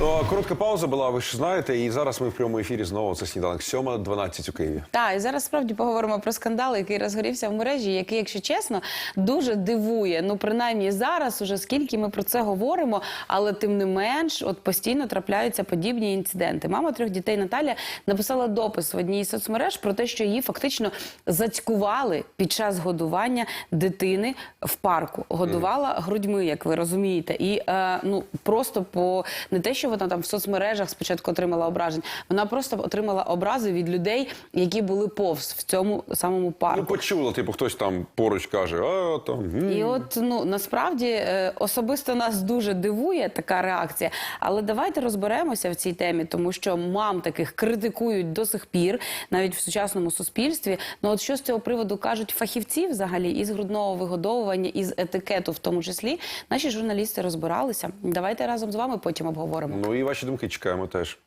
То коротка пауза була, ви ж знаєте, і зараз ми в прямому ефірі знову це сніданок 7.12 у Києві. Так, і зараз справді поговоримо про скандал, який розгорівся в мережі, який, якщо чесно, дуже дивує. Ну, принаймні зараз, уже скільки ми про це говоримо, але тим не менш, от постійно трапляються подібні інциденти. Мама трьох дітей Наталя написала допис в одній із соцмереж про те, що її фактично зацькували під час годування дитини в парку. Годувала грудьми, як ви розумієте, і е, ну просто по не те, що вона там в соцмережах спочатку отримала ображень, вона просто отримала образи від людей, які були повз в цьому самому Ну, почула, типу, хтось там поруч каже, а там. м». І от ну насправді е, особисто нас дуже дивує така реакція. Але давайте розберемося в цій темі, тому що мам таких критикують до сих пір, навіть в сучасному суспільстві. Ну от що з цього приводу кажуть фахівці, взагалі, із грудного вигодовування, із етикету, в тому числі, наші журналісти розбиралися. Давайте разом з вами потім обговоримо. Ну і ваші думки чекаємо теж.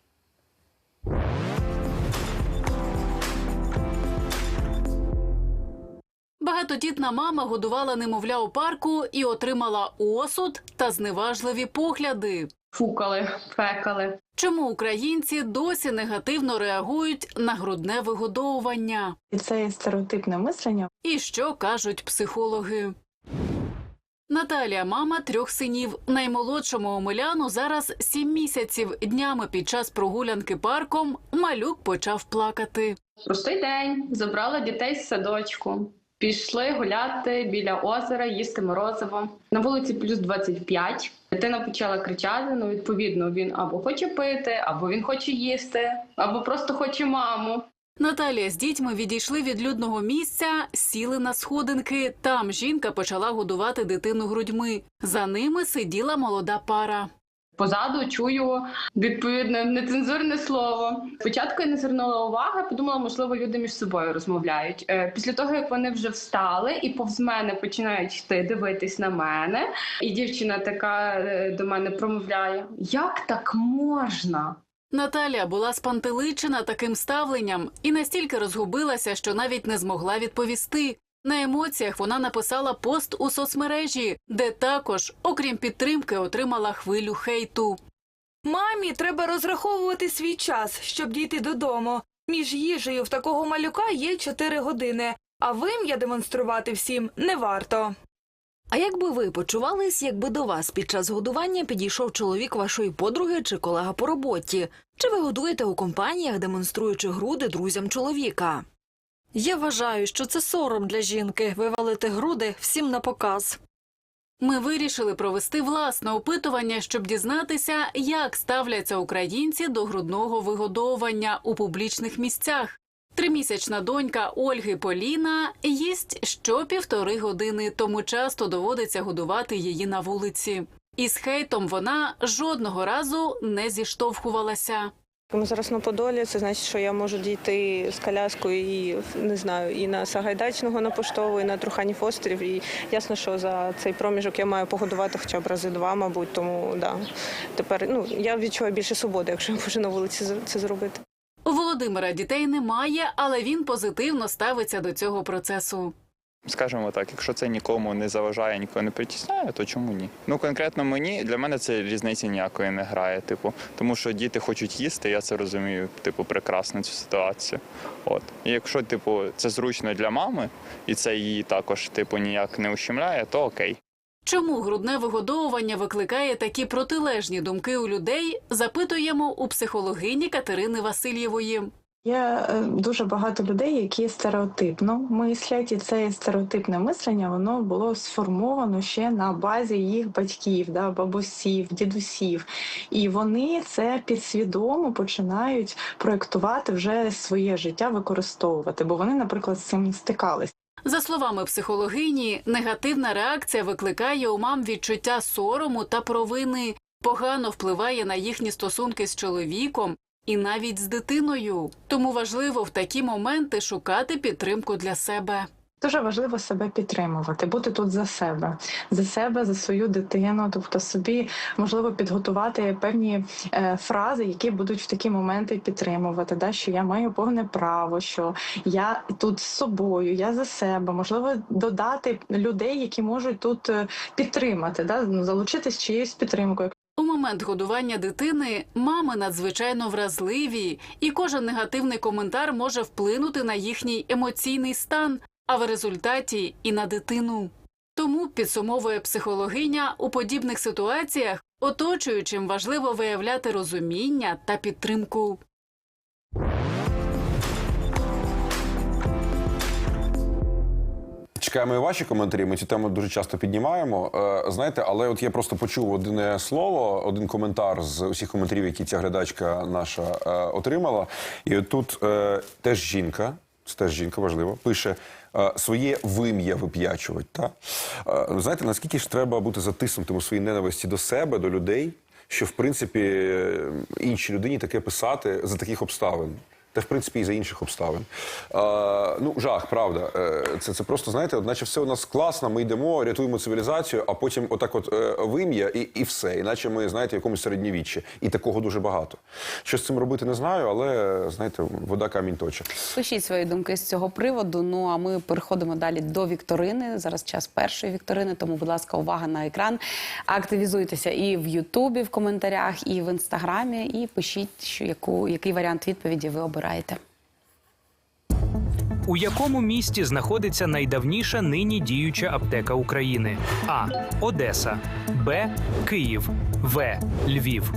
Багатодітна мама годувала немовля у парку і отримала осуд та зневажливі погляди. фукали, фекали. Чому українці досі негативно реагують на грудне вигодовування? І це є стереотипне мислення. І що кажуть психологи? Наталія, мама трьох синів. Наймолодшому Омеляну зараз сім місяців. Днями під час прогулянки парком малюк почав плакати. Простий день забрала дітей з садочку. Пішли гуляти біля озера, їсти морозиво. На вулиці плюс 25. Дитина почала кричати. Ну, відповідно, він або хоче пити, або він хоче їсти, або просто хоче маму. Наталія з дітьми відійшли від людного місця, сіли на сходинки. Там жінка почала годувати дитину грудьми. За ними сиділа молода пара. Позаду чую відповідне нецензурне слово. Спочатку я не звернула уваги, подумала, можливо, люди між собою розмовляють. Е, Після того, як вони вже встали і повз мене починають йти дивитись на мене, і дівчина така е, до мене промовляє: як так можна? Наталія була спантеличена таким ставленням і настільки розгубилася, що навіть не змогла відповісти. На емоціях вона написала пост у соцмережі, де також, окрім підтримки, отримала хвилю хейту. Мамі треба розраховувати свій час, щоб дійти додому. Між їжею в такого малюка є 4 години, а вим'я демонструвати всім не варто. А як би ви почувались, якби до вас під час годування підійшов чоловік вашої подруги чи колега по роботі? Чи ви годуєте у компаніях, демонструючи груди друзям чоловіка? Я вважаю, що це сором для жінки вивалити груди всім на показ. Ми вирішили провести власне опитування, щоб дізнатися, як ставляться українці до грудного вигодовування у публічних місцях. Тримісячна донька Ольги Поліна їсть що півтори години, тому часто доводиться годувати її на вулиці. Із хейтом вона жодного разу не зіштовхувалася. Ми зараз на Подолі, це значить, що я можу дійти з коляскою і не знаю, і на Сагайдачного на поштову, і на Труханів острів. І ясно, що за цей проміжок я маю погодувати хоча б рази два, мабуть. Тому да. Тепер ну я відчуваю більше свободи, якщо я можу на вулиці це зробити. Володимира дітей немає, але він позитивно ставиться до цього процесу. Скажімо так, якщо це нікому не заважає, нікого не притісняє, то чому ні? Ну конкретно мені для мене це різниці ніякої не грає. Типу, тому що діти хочуть їсти, я це розумію, типу, прекрасно цю ситуацію. От і якщо, типу, це зручно для мами, і це її також, типу, ніяк не ущемляє, то окей. Чому грудне вигодовування викликає такі протилежні думки у людей? Запитуємо у психологині Катерини Васильєвої. Є е, дуже багато людей, які стереотипно мислять, і це стереотипне мислення воно було сформовано ще на базі їх батьків, да, бабусів, дідусів. І вони це підсвідомо починають проєктувати вже своє життя, використовувати, бо вони, наприклад, з цим стикались. За словами психологині, негативна реакція викликає у мам відчуття сорому та провини, погано впливає на їхні стосунки з чоловіком і навіть з дитиною. Тому важливо в такі моменти шукати підтримку для себе. Дуже важливо себе підтримувати, бути тут за себе, за себе, за свою дитину, тобто собі можливо підготувати певні е, фрази, які будуть в такі моменти підтримувати. Да, що я маю повне право, що я тут з собою, я за себе, можливо, додати людей, які можуть тут е, підтримати, да, ну, залучитись чиєюсь підтримкою. У момент годування дитини мами надзвичайно вразливі, і кожен негативний коментар може вплинути на їхній емоційний стан, а в результаті і на дитину. Тому підсумовує психологиня у подібних ситуаціях оточуючим важливо виявляти розуміння та підтримку. Чекаємо і ваші коментарі. Ми цю тему дуже часто піднімаємо. Е, знаєте, але от я просто почув одне слово, один коментар з усіх коментарів, які ця глядачка наша е, отримала. І от тут е, теж жінка, це теж жінка важливо, пише. е, Своє вим'я вип'ячувати. Та? Е, ви знаєте, наскільки ж треба бути затиснутим у своїй ненависті до себе, до людей, що в принципі е, іншій людині таке писати за таких обставин. Та в принципі і за інших обставин. Е, ну, жах, правда. Е, це, це просто, знаєте, наче все у нас класно, ми йдемо, рятуємо цивілізацію, а потім отак от е, вим'я і, і все. Іначе ми, знаєте, в якомусь середньовіччі. І такого дуже багато. Що з цим робити, не знаю, але знаєте, вода камінь точить. Пишіть свої думки з цього приводу. Ну а ми переходимо далі до вікторини. Зараз час першої вікторини. Тому, будь ласка, увага на екран. Активізуйтеся і в Ютубі, в коментарях, і в інстаграмі. І пишіть, що яку який варіант відповіді ви обираєте. У якому місті знаходиться найдавніша нині діюча аптека України? А. Одеса, Б. Київ, В. Львів.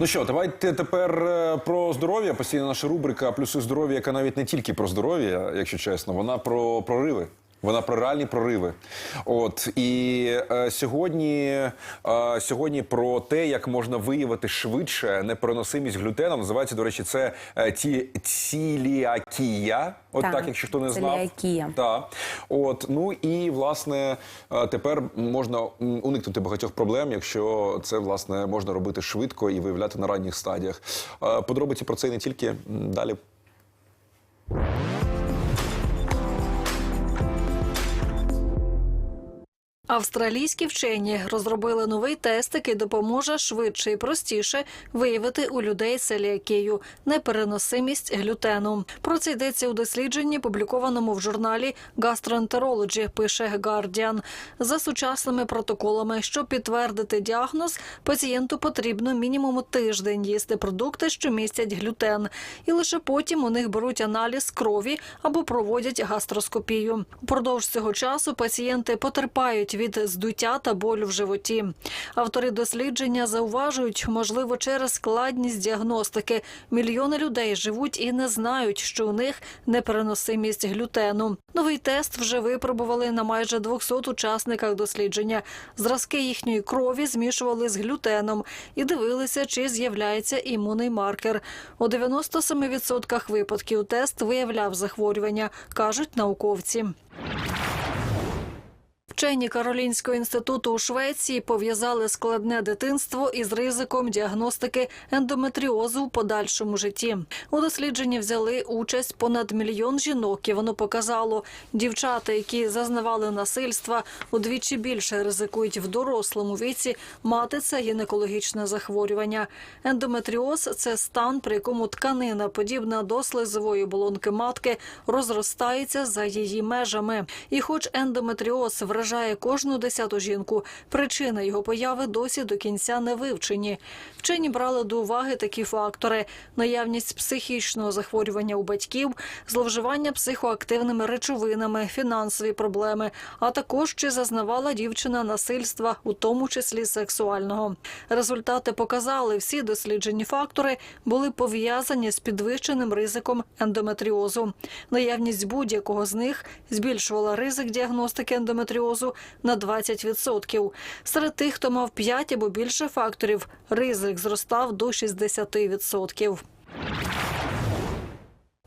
Ну що, давайте тепер е, про здоров'я. Постійно наша рубрика Плюси здоров'я, яка навіть не тільки про здоров'я, якщо чесно, вона про прориви. Вона про реальні прориви. От і е, сьогодні, е, сьогодні про те, як можна виявити швидше непереносимість глютену. Називається, до речі, це е, ті, ціліакія. От так, Так, якщо хто не знав. целіакія. Так. От, ну і власне е, тепер можна уникнути багатьох проблем, якщо це власне можна робити швидко і виявляти на ранніх стадіях. Е, Подробиці про це і не тільки далі. Австралійські вчені розробили новий тест, який допоможе швидше і простіше виявити у людей целіакію непереносимість глютену. Про це йдеться у дослідженні, публікованому в журналі Gastroenterology, пише Guardian. За сучасними протоколами, щоб підтвердити діагноз, пацієнту потрібно мінімум тиждень їсти продукти, що містять глютен, і лише потім у них беруть аналіз крові або проводять гастроскопію. Упродовж цього часу пацієнти потерпають від здуття та болю в животі. Автори дослідження зауважують, можливо, через складність діагностики мільйони людей живуть і не знають, що у них непереносимість глютену. Новий тест вже випробували на майже 200 учасниках дослідження. Зразки їхньої крові змішували з глютеном і дивилися, чи з'являється імунний маркер. У 97% випадків тест виявляв захворювання, кажуть науковці. Вчені Каролінського інституту у Швеції пов'язали складне дитинство із ризиком діагностики ендометріозу в подальшому житті. У дослідженні взяли участь понад мільйон жінок, і воно показало, дівчата, які зазнавали насильства, удвічі більше ризикують в дорослому віці мати це гінекологічне захворювання. Ендометріоз це стан, при якому тканина, подібна до слизової оболонки матки, розростається за її межами. І, хоч ендометріоз вражає кожну десяту жінку, причини його появи досі до кінця не вивчені. Вчені брали до уваги такі фактори: наявність психічного захворювання у батьків, зловживання психоактивними речовинами, фінансові проблеми, а також чи зазнавала дівчина насильства, у тому числі сексуального. Результати показали, всі досліджені фактори були пов'язані з підвищеним ризиком ендометріозу. Наявність будь-якого з них збільшувала ризик діагностики ендометріозу на 20%. Серед тих, хто мав 5 або більше факторів, ризик зростав до 60%.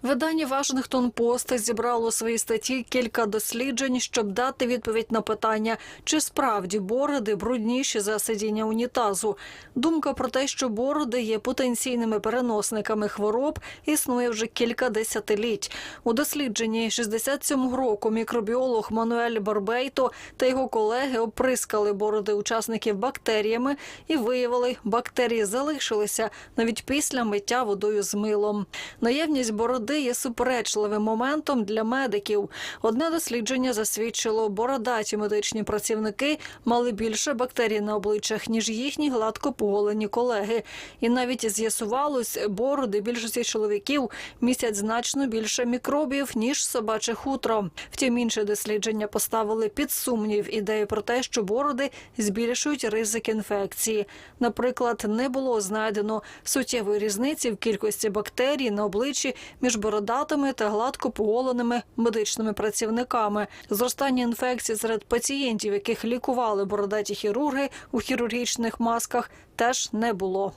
Видання Вашингтон Пост зібрало у своїй статті кілька досліджень, щоб дати відповідь на питання, чи справді бороди брудніші за сидіння унітазу. Думка про те, що бороди є потенційними переносниками хвороб, існує вже кілька десятиліть. У дослідженні 67-го року мікробіолог Мануель Барбейто та його колеги оприскали бороди учасників бактеріями і виявили, бактерії залишилися навіть після миття водою з милом. Наявність бороди є суперечливим моментом для медиків. Одне дослідження засвідчило, бородаті медичні працівники мали більше бактерій на обличчях, ніж їхні гладко поголені колеги. І навіть з'ясувалось, бороди більшості чоловіків містять значно більше мікробів, ніж собаче хутро. Втім, інші дослідження поставили під сумнів ідею про те, що бороди збільшують ризик інфекції. Наприклад, не було знайдено суттєвої різниці в кількості бактерій на обличчі між бородатими та гладко поголеними медичними працівниками. Зростання інфекцій серед пацієнтів, яких лікували бородаті хірурги у хірургічних масках, теж не було.